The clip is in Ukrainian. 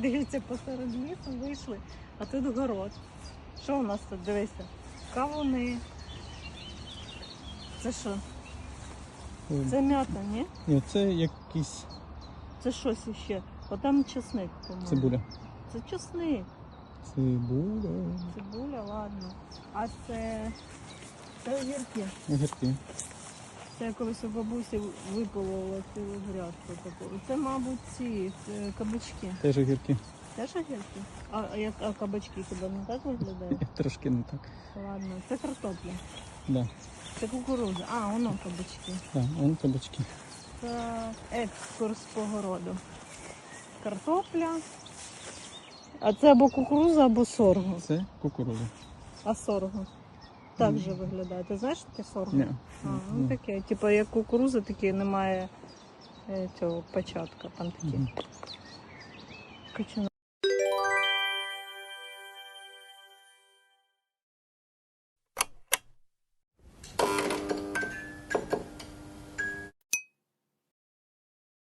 Дивіться, посеред лісу вийшли, а тут город. Що у нас тут? Дивися. Кавуни. Це що? Це м'ята, ні? Ні, це якийсь Це щось іще. Отам чесник, по-моєму. цибуля. Це чесник. Цибуля. Цибуля, ладно. А це. Це огірки. Огірки. Це я колись у бабусі виполола цілу грядку таку. Це, мабуть, ці е, кабачки. Теж огірки. Теж огірки? А, а, як, а кабачки хіба не так виглядають? Трошки не так. Ладно, це картопля. Да, Це кукурудза. А, воно кабачки. да, вон кабачки. Це екскурс по городу. Картопля. А це або кукурудза, або сорго. Це кукурудза. А сорго. Так же виглядає. Ти знаєш таке сорго? Ні. А, ну таке, типу як кукуруза, такі немає е, цього початка. Там такі качана.